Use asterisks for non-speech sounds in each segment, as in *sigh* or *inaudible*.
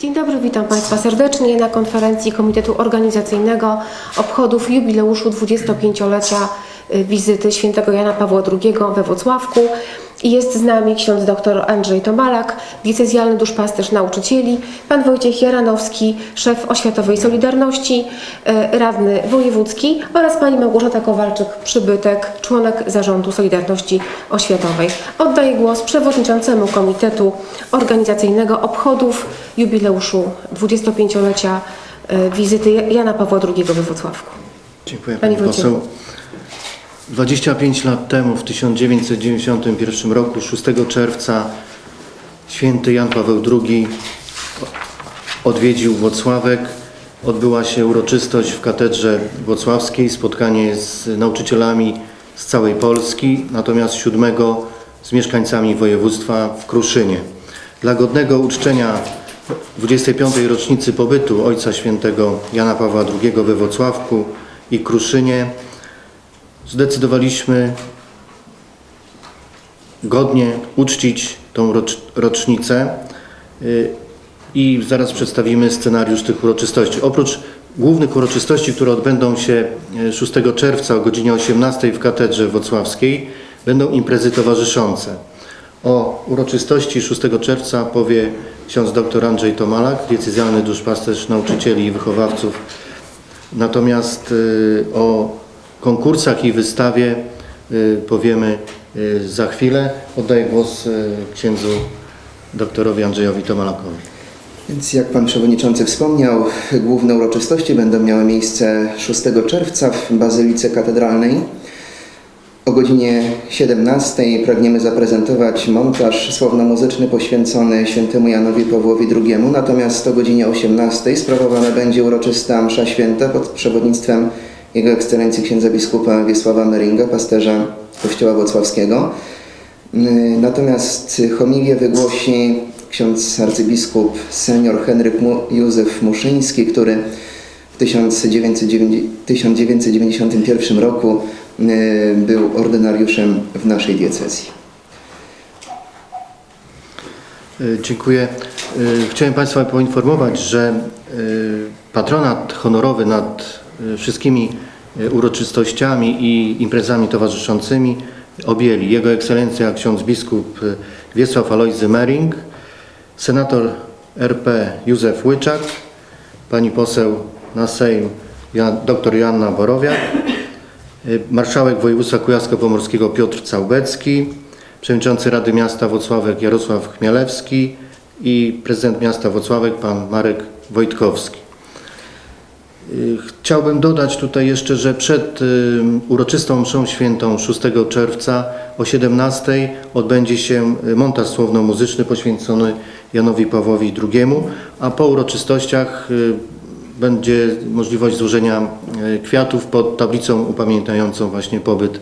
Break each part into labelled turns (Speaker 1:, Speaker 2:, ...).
Speaker 1: Dzień dobry, witam Państwa serdecznie na konferencji Komitetu Organizacyjnego obchodów jubileuszu 25-lecia y, wizyty świętego Jana Pawła II we Włocławku. Jest z nami ksiądz dr Andrzej Tomalak, diecezjalny duszpasterz nauczycieli, pan Wojciech Jaranowski, szef Oświatowej Solidarności, y, radny wojewódzki oraz pani Małgorzata Kowalczyk, przybytek, członek zarządu Solidarności Oświatowej. Oddaję głos przewodniczącemu Komitetu Organizacyjnego obchodów jubileuszu 25-lecia y, wizyty Jana Pawła II we Wrocławku.
Speaker 2: Dziękuję Pani
Speaker 1: Wojciechu.
Speaker 2: poseł. 25 lat temu, w 1991 roku, 6 czerwca, święty Jan Paweł II odwiedził Włocławek. Odbyła się uroczystość w katedrze włocławskiej, spotkanie z nauczycielami z całej Polski, natomiast 7 z mieszkańcami województwa w Kruszynie. Dla godnego uczczenia 25. rocznicy pobytu Ojca Świętego Jana Pawła II we Włocławku i Kruszynie zdecydowaliśmy godnie uczcić tą rocz, rocznicę y, i zaraz przedstawimy scenariusz tych uroczystości. Oprócz głównych uroczystości, które odbędą się y, 6 czerwca o godzinie 18 w Katedrze Wocławskiej, będą imprezy towarzyszące. O uroczystości 6 czerwca powie ksiądz dr Andrzej Tomalak, diecezjalny duszpasterz nauczycieli i wychowawców. Natomiast y, o konkursach i wystawie y, powiemy y, za chwilę. Oddaję głos y, księdzu doktorowi Andrzejowi Tomalakowi.
Speaker 3: Więc jak Pan Przewodniczący wspomniał, główne uroczystości będą miały miejsce 6 czerwca w Bazylice Katedralnej. O godzinie 17 pragniemy zaprezentować montaż słowno-muzyczny poświęcony świętemu Janowi Pawłowi II. Natomiast o godzinie 18 sprawowana będzie uroczysta msza święta pod przewodnictwem Jego Ekscelencji księdza biskupa Wiesława Meringa, pasterza Kościoła Włocławskiego. Yy, Natomiast homilię wygłosi ksiądz arcybiskup senior Henryk Józef Muszyński, który w 1990 1991 roku yy, był ordynariuszem w naszej diecezji.
Speaker 2: Y, Dziękuję. Chciałem Państwa poinformować, że patronat honorowy nad wszystkimi y, uroczystościami i imprezami towarzyszącymi objęli Jego Ekscelencja ksiądz biskup y, Wiesław Alojzy Mering, senator RP Józef Łyczak, pani poseł na Sejm dr Joanna Borowiak, marszałek województwa kujawsko-pomorskiego Piotr Całbecki, przewodniczący Rady Miasta Włocławek Jarosław Chmielewski i prezydent miasta Włocławek pan Marek Wojtkowski. Y, Chciałbym dodać tutaj jeszcze, że przed y, uroczystą mszą świętą 6 czerwca o 17 odbędzie się y, montaż słowno-muzyczny poświęcony Janowi Pawłowi II, a po uroczystościach będzie możliwość złożenia kwiatów pod tablicą upamiętniającą właśnie pobyt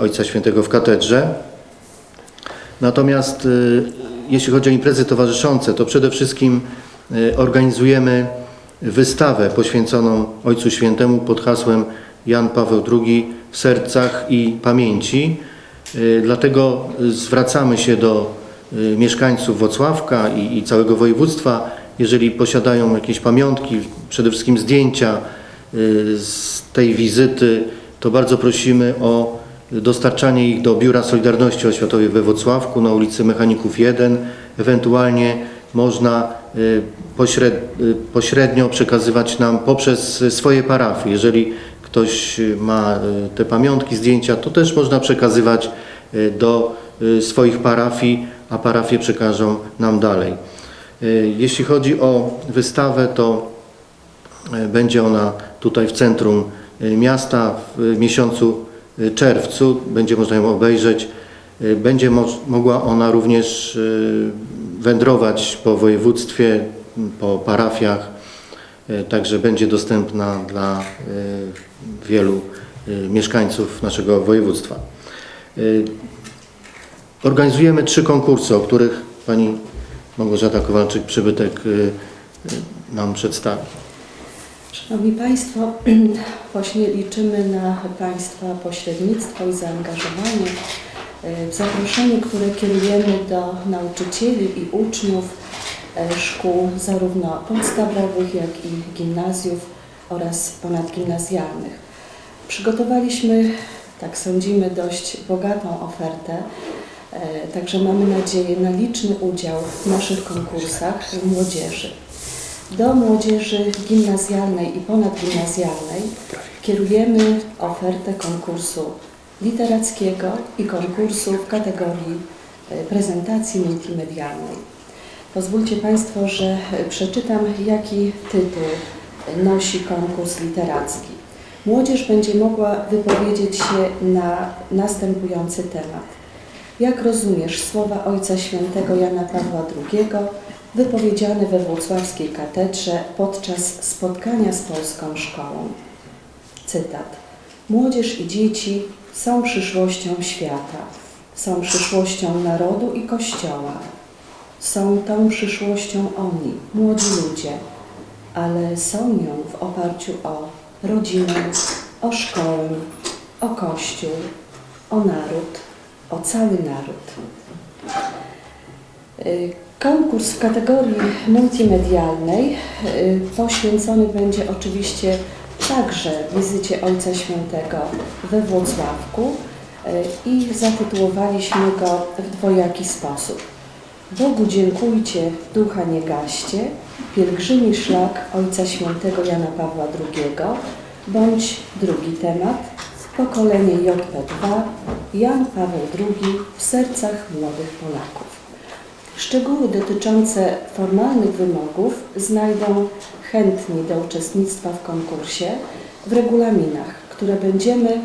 Speaker 2: Ojca Świętego w katedrze. Natomiast jeśli chodzi o imprezy towarzyszące, to przede wszystkim organizujemy wystawę poświęconą Ojcu Świętemu pod hasłem Jan Paweł II w sercach i pamięci. Y, Dlatego zwracamy się do y, mieszkańców Wocławka i, i całego województwa, jeżeli posiadają jakieś pamiątki, przede wszystkim zdjęcia y, z tej wizyty, to bardzo prosimy o dostarczanie ich do Biura Solidarności Oświatowej we Wrocławku na ulicy Mechaników 1. Ewentualnie można pośrednio przekazywać nam poprzez swoje parafie. Jeżeli ktoś y, ma y, te pamiątki, zdjęcia, to też można przekazywać y, do y, swoich parafii, a parafie przekażą nam dalej. Y, Jeśli chodzi o wystawę, to Będzie ona tutaj w centrum miasta w miesiącu czerwcu. Będzie można ją obejrzeć. Będzie mogła ona również wędrować po województwie, po parafiach. E, Także będzie dostępna dla e, wielu e, mieszkańców naszego województwa. Organizujemy trzy konkursy, o których pani Małgorzata Kowalczyk przybytek e, nam przedstawi.
Speaker 4: Szanowni Państwo, *clears throat* właśnie liczymy na Państwa pośrednictwo i zaangażowanie zaproszenie, które kierujemy do nauczycieli i uczniów e, szkół zarówno podstawowych, jak i gimnazjów oraz ponadgimnazjalnych. Przygotowaliśmy, tak sądzimy, dość bogatą ofertę, e, także mamy nadzieję na liczny udział w naszych konkursach młodzieży. Do młodzieży gimnazjalnej i ponadgimnazjalnej kierujemy ofertę konkursu literackiego i konkursu w kategorii e, prezentacji multimedialnej. Pozwólcie Państwo, że e, przeczytam, jaki tytuł nosi konkurs literacki. Młodzież będzie mogła wypowiedzieć się na następujący temat. Jak rozumiesz słowa Ojca Świętego Jana Pawła II wypowiedziane we włocławskiej katedrze podczas spotkania z polską szkołą? Cytat. Młodzież i dzieci są przyszłością świata, są przyszłością narodu i Kościoła. Są tą przyszłością oni, młodzi ludzie, ale są nią w oparciu o rodzinę, o szkołę, o Kościół, o naród, o cały naród. Konkurs w kategorii multimedialnej y, poświęcony będzie oczywiście także wizycie Ojca Świętego we Włocławku y, i zatytułowaliśmy go w dwojaki sposób. Bogu dziękujcie, ducha nie gaście, pielgrzymi szlak Ojca Świętego Jana Pawła II, bądź drugi temat, pokolenie JP2, Jan Paweł II w sercach młodych Polaków. Szczegóły dotyczące formalnych wymogów znajdą chętni do uczestnictwa w konkursie w regulaminach, które będziemy y,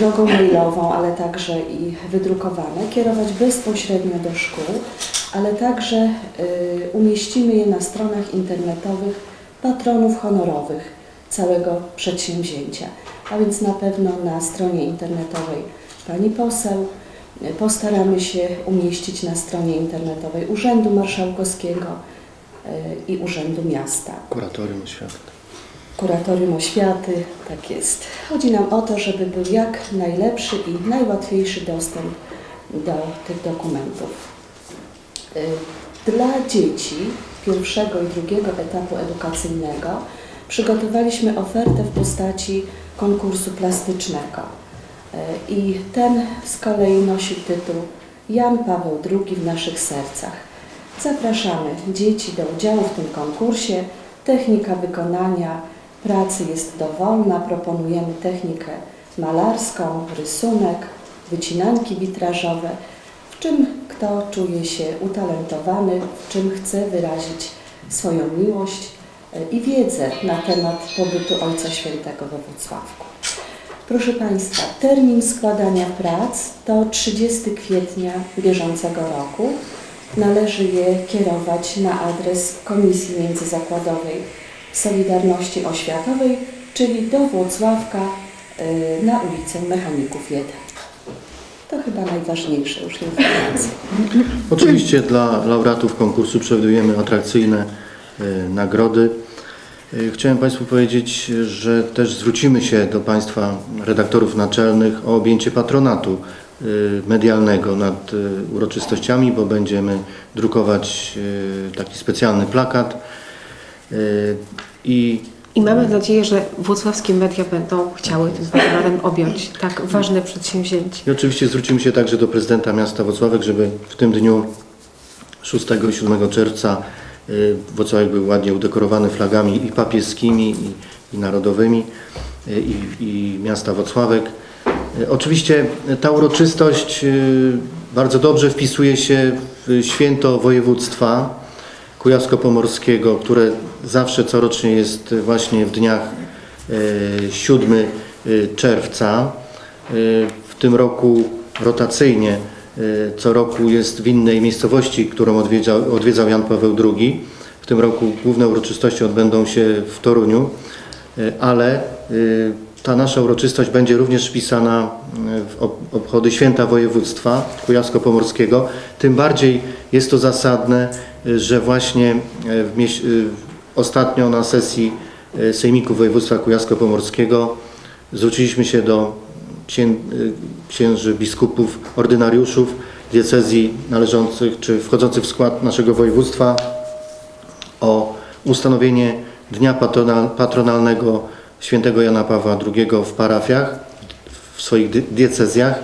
Speaker 4: drogą mailową, ale także i wydrukowane, kierować bezpośrednio do szkół, ale także y, umieścimy je na stronach internetowych patronów honorowych całego przedsięwzięcia. A więc na pewno na stronie internetowej pani poseł, postaramy się umieścić na stronie internetowej Urzędu Marszałkowskiego y, i Urzędu Miasta.
Speaker 2: Kuratorium oświaty.
Speaker 4: Kuratorium Oświaty, tak jest. Chodzi nam o to, żeby był jak najlepszy i najłatwiejszy dostęp do tych dokumentów. Y, Dla dzieci pierwszego i drugiego etapu edukacyjnego przygotowaliśmy ofertę w postaci konkursu plastycznego. Y, I ten z kolei nosi tytuł Jan Paweł II w naszych sercach. Zapraszamy dzieci do udziału w tym konkursie. Technika wykonania pracy jest dowolna. Proponujemy technikę malarską, rysunek, wycinanki witrażowe, w czym kto czuje się utalentowany, w czym chce wyrazić swoją miłość e, i wiedzę na temat pobytu Ojca Świętego we Włocławku. Proszę Państwa, termin składania prac to 30 kwietnia bieżącego roku. Należy je kierować na adres Komisji Międzyzakładowej Solidarności Oświatowej, czyli do Włocławka y, na ulicę Mechaników 1. To chyba najważniejsze już informacje.
Speaker 2: Oczywiście dla laureatów konkursu przewidujemy atrakcyjne e, nagrody. E, Chciałem Państwu powiedzieć, że też zwrócimy się do Państwa redaktorów naczelnych o objęcie patronatu e, medialnego nad e, uroczystościami, bo będziemy drukować taki specjalny plakat i
Speaker 1: I mamy nadzieję, że włocławskie media będą chciały tym patronatem objąć tak ważne przedsięwzięcie.
Speaker 2: I oczywiście zwrócimy się także do prezydenta miasta Włocławek, żeby w tym dniu 6 i 7 czerwca y, Włocławek był ładnie udekorowany flagami i papieskimi, i, i narodowymi, y, i, i miasta Włocławek. Y, Oczywiście ta uroczystość y, bardzo dobrze wpisuje się w święto województwa kujawsko-pomorskiego, które zawsze corocznie jest właśnie w dniach e, 7 e, czerwca. W tym roku rotacyjnie co roku jest w innej miejscowości, którą odwiedzał, odwiedzał Jan Paweł II. W tym roku główne uroczystości odbędą się w Toruniu, e, ale e, ta nasza uroczystość będzie również wpisana w ob- obchody święta województwa kujawsko-pomorskiego. Tym bardziej jest to zasadne, że właśnie ostatnio na sesji Sejmiku Województwa Kujawsko-Pomorskiego zwróciliśmy się do księ- księży, biskupów, ordynariuszów diecezji należących czy wchodzących w skład naszego województwa o ustanowienie Dnia Patrona- Patronalnego Świętego Jana Pawła II w parafiach, w swoich diecezjach.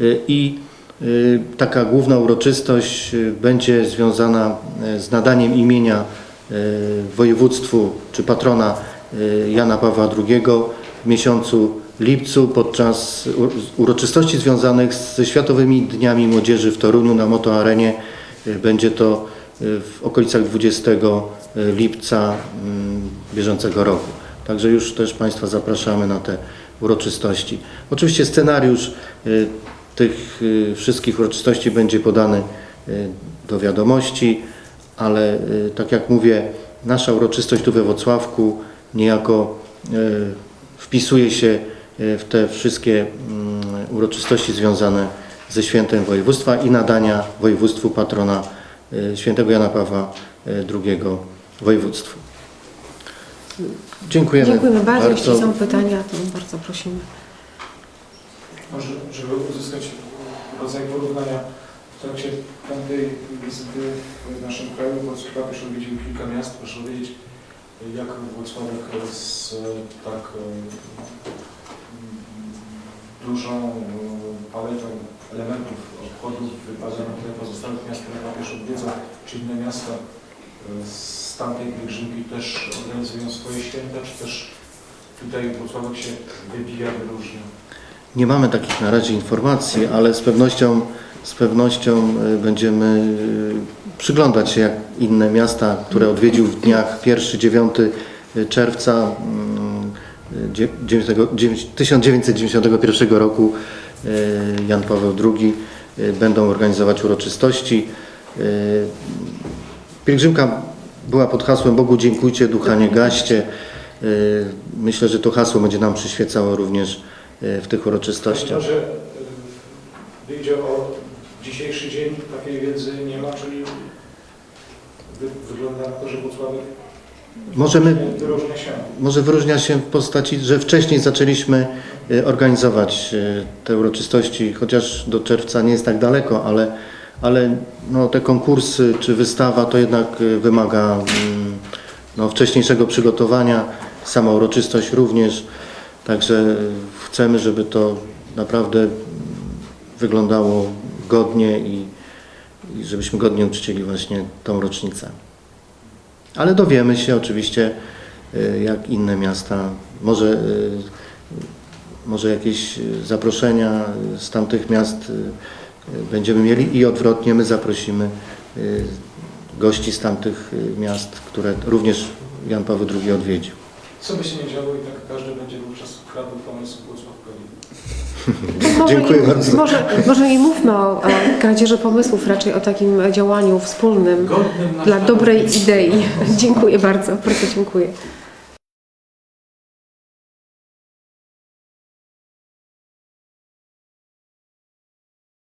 Speaker 2: Y, i y, taka główna uroczystość y, będzie związana z nadaniem imienia województwu czy patrona Jana Pawła II w miesiącu lipcu podczas uroczystości związanych ze Światowymi Dniami Młodzieży w Toruniu na Moto Arenie. Y, Będzie to y, w okolicach 20 lipca mm, bieżącego roku. Także już też Państwa zapraszamy na te uroczystości. Oczywiście scenariusz tych wszystkich uroczystości będzie podany do wiadomości, ale tak jak mówię, nasza uroczystość tu we Wrocławku niejako wpisuje się w te wszystkie mm, uroczystości związane ze świętem województwa i nadania województwu patrona y, świętego Jana Pawła y, II województwu. Dziękujemy,
Speaker 1: Dziękujemy bardzo. Jeśli są pytania, to bardzo prosimy.
Speaker 5: Może, żeby uzyskać rodzaj porównania, w trakcie tamtej wizyty w naszym kraju też odwiedził kilka miast. Proszę powiedzieć, jak Wrocławek z tak mm, dużą e, paletą elementów obchodów na tle pozostałych miast, które papież odwiedza, czy inne miasta e, z tamtej pielgrzymki też organizują swoje święta, czy też tutaj Wrocławek się wybija, wyróżnia?
Speaker 2: Nie mamy takich na razie informacji, ale z pewnością, z pewnością y, będziemy przyglądać się, jak inne miasta, które odwiedził w dniach 1-9 czerwca mm, dzie- 9 1991 roku y, Jan Paweł II y, będą organizować uroczystości. Y, Pielgrzymka była pod hasłem Bogu dziękujcie, ducha nie gaście. Y, Myślę, że to hasło będzie nam przyświecało również y, w tych uroczystościach.
Speaker 5: Może y, wyjdzie o dzisiejszy dzień, takiej wiedzy nie ma, czyli wy, wygląda na to, że Włocławek
Speaker 2: Możemy, może wyróżnia się w postaci, że wcześniej zaczęliśmy y, organizować y, te uroczystości, chociaż do czerwca nie jest tak daleko, ale, ale no, te konkursy czy wystawa to jednak y, wymaga mm, no, wcześniejszego przygotowania, sama uroczystość również. Także chcemy, żeby to naprawdę mm, wyglądało godnie i, i żebyśmy godnie uczcili właśnie tą rocznicę. Ale dowiemy się oczywiście, y, jak inne miasta, może, y, może jakieś zaproszenia z tamtych miast y, będziemy mieli i odwrotnie my zaprosimy gości z tamtych miast, które również Jan Paweł II odwiedził.
Speaker 5: Co by się nie działo i tak każdy będzie wówczas kradł pomysł Włocławkowi. *laughs*
Speaker 2: Dziękuję
Speaker 1: nie,
Speaker 2: bardzo.
Speaker 1: Może, może nie mówmy o, o kradzieży pomysłów, raczej o takim działaniu wspólnym
Speaker 5: Godnym
Speaker 1: dla dobrej idei. *laughs* Dziękuję bardzo, bardzo dziękuję.